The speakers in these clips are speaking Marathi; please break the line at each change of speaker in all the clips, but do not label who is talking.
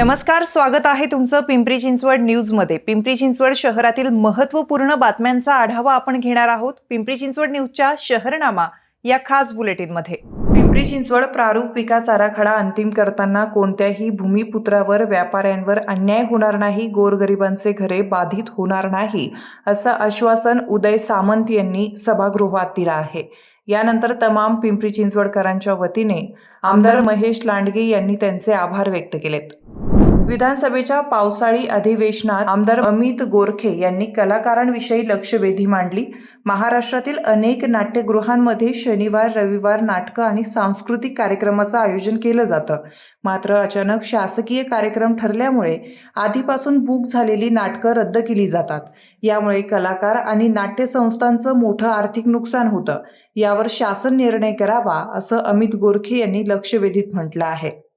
नमस्कार स्वागत आहे तुमचं पिंपरी चिंचवड न्यूजमध्ये. पिंपरी चिंचवड शहरातील महत्त्वपूर्ण बातम्यांचा आढावा आपण घेणार आहोत पिंपरी चिंचवड न्यूजच्या शहरनामा या खास बुलेटिनमध्ये. पिंपरी चिंचवड प्रारूप विकास आराखडा अंतिम करताना कोणत्याही भूमिपुत्रावर व्यापाऱ्यांवर अन्याय होणार नाही गोरगरिबांचे घरे बाधित होणार नाही असं आश्वासन उदय सामंत यांनी सभागृहात दिलं आहे. यानंतर तमाम पिंपरी चिंचवडकरांच्या वतीने आमदार महेश लांडगे यांनी त्यांचे आभार व्यक्त केलेत. विधानसभेच्या पावसाळी अधिवेशनात आमदार अमित गोरखे यांनी कलाकारांविषयी लक्षवेधी मांडली. महाराष्ट्रातील अनेक नाट्यगृहांमध्ये शनिवार रविवार नाटकं आणि सांस्कृतिक कार्यक्रमाचं आयोजन केलं जातं. मात्र अचानक शासकीय कार्यक्रम ठरल्यामुळे आधीपासून बुक झालेली नाटकं रद्द केली जातात. यामुळे कलाकार आणि नाट्यसंस्थांचं मोठं आर्थिक नुकसान होतं. यावर शासन निर्णय करावा असं अमित गोरखे यांनी लक्षवेधीत म्हटलं आहे.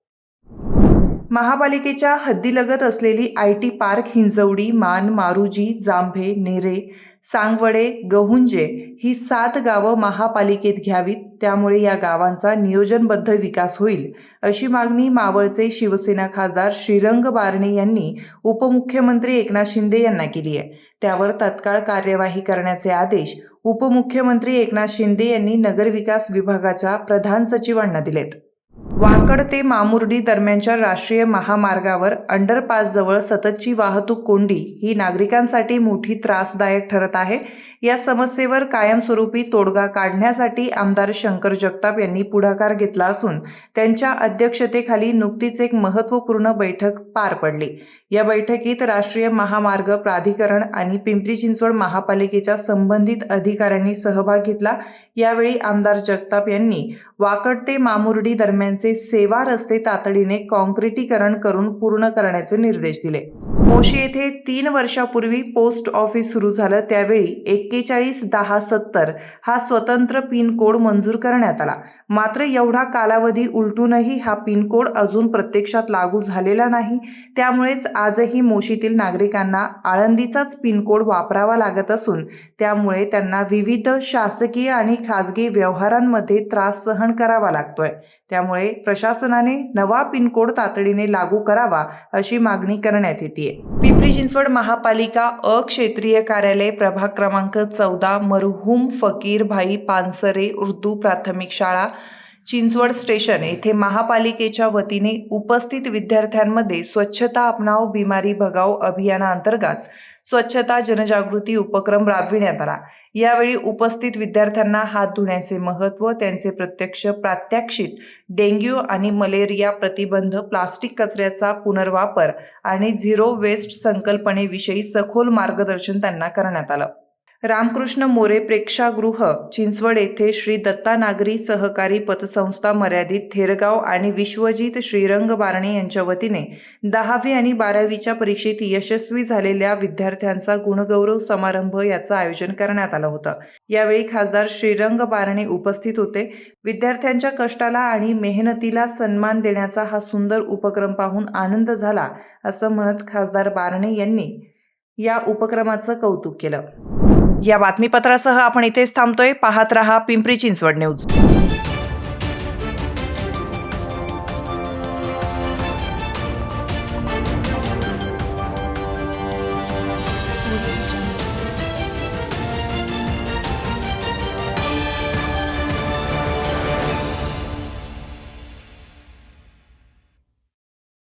महापालिकेच्या हद्दीलगत असलेली आय टी पार्क हिंजवडी मान मारुजी जांभे नेरे सांगवडे गहुंजे ही सात गावं महापालिकेत घ्यावीत. त्यामुळे या गावांचा नियोजनबद्ध विकास होईल अशी मागणी मावळचे शिवसेना खासदार श्रीरंग बारणे यांनी उपमुख्यमंत्री एकनाथ शिंदे यांना केली आहे. त्यावर तत्काळ कार्यवाही करण्याचे आदेश उपमुख्यमंत्री एकनाथ शिंदे यांनी नगरविकास विभागाच्या प्रधान सचिवांना दिलेत. वाकड ते मामुर्डी दरम्यानच्या राष्ट्रीय महामार्गावर अंडरपासजवळ सततची वाहतूक कोंडी ही नागरिकांसाठी मोठी त्रासदायक ठरत आहे. या समस्येवर कायमस्वरूपी तोडगा काढण्यासाठी आमदार शंकर जगताप यांनी पुढाकार घेतला असून त्यांच्या अध्यक्षतेखाली नुकतीच एक महत्त्वपूर्ण बैठक पार पडली. या बैठकीत राष्ट्रीय महामार्ग प्राधिकरण आणि पिंपरी चिंचवड महापालिकेच्या संबंधित अधिकाऱ्यांनी सहभाग घेतला. यावेळी आमदार जगताप यांनी वाकड ते मामुर्डी त्यांचे सेवा रस्ते तातडीने काँक्रिटीकरण करून पूर्ण करण्याचे निर्देश दिले. मोशी येथे तीन वर्षापूर्वी पोस्ट ऑफिस सुरू झालं. त्यावेळी एक्केचाळीस दहा सत्तर हा स्वतंत्र पिन कोड मंजूर करण्यात आला. मात्र एवढा कालावधी उलटूनही हा पिन कोड अजून प्रत्यक्षात लागू झालेला नाही. त्यामुळेच आजही मोशीतील नागरिकांना आळंदीचाच पिन कोड वापरावा लागत असून त्यामुळे त्यांना विविध शासकीय आणि खाजगी व्यवहारांमध्ये त्रास सहन करावा लागतोय. त्यामुळे प्रशासनाने नवा पिन कोड तातडीने लागू करावा अशी मागणी करण्यात येते पिंपरी चिंचवड महापालिका अ क्षेत्रीय कार्यालय प्रभाग क्रमांक चौदा मरहूम फकीर भाई पानसरे उर्दू प्राथमिक शाळा चिंचवड स्टेशन येथे महापालिकेच्या वतीने उपस्थित विद्यार्थ्यांमध्ये स्वच्छता अपनाव बिमारी भगाव अभियानाअंतर्गत स्वच्छता जनजागृती उपक्रम राबविण्यात आला. यावेळी उपस्थित विद्यार्थ्यांना हात धुण्याचे महत्त्व त्यांचे प्रत्यक्ष प्रात्यक्षिक डेंग्यू आणि मलेरिया प्रतिबंध प्लास्टिक कचऱ्याचा पुनर्वापर आणि झिरो वेस्ट संकल्पनेविषयी सखोल मार्गदर्शन त्यांना करण्यात आलं. रामकृष्ण मोरे प्रेक्षागृह चिंचवड येथे श्री दत्ता नागरी सहकारी पतसंस्था मर्यादित थेरगाव आणि विश्वजित श्रीरंग बारणे यांच्या वतीने दहावी आणि बारावीच्या परीक्षेत यशस्वी झालेल्या विद्यार्थ्यांचा गुणगौरव समारंभ याचं आयोजन करण्यात आलं होतं. यावेळी खासदार श्रीरंग बारणे उपस्थित होते. विद्यार्थ्यांच्या कष्टाला आणि मेहनतीला सन्मान देण्याचा हा सुंदर उपक्रम पाहून आनंद झाला असं म्हणत खासदार बारणे यांनी या उपक्रमाचं कौतुक केलं. या बातमीपत्रासह आपण इथेच थांबतोय. पाहत रहा पिंपरी चिंचवड न्यूज.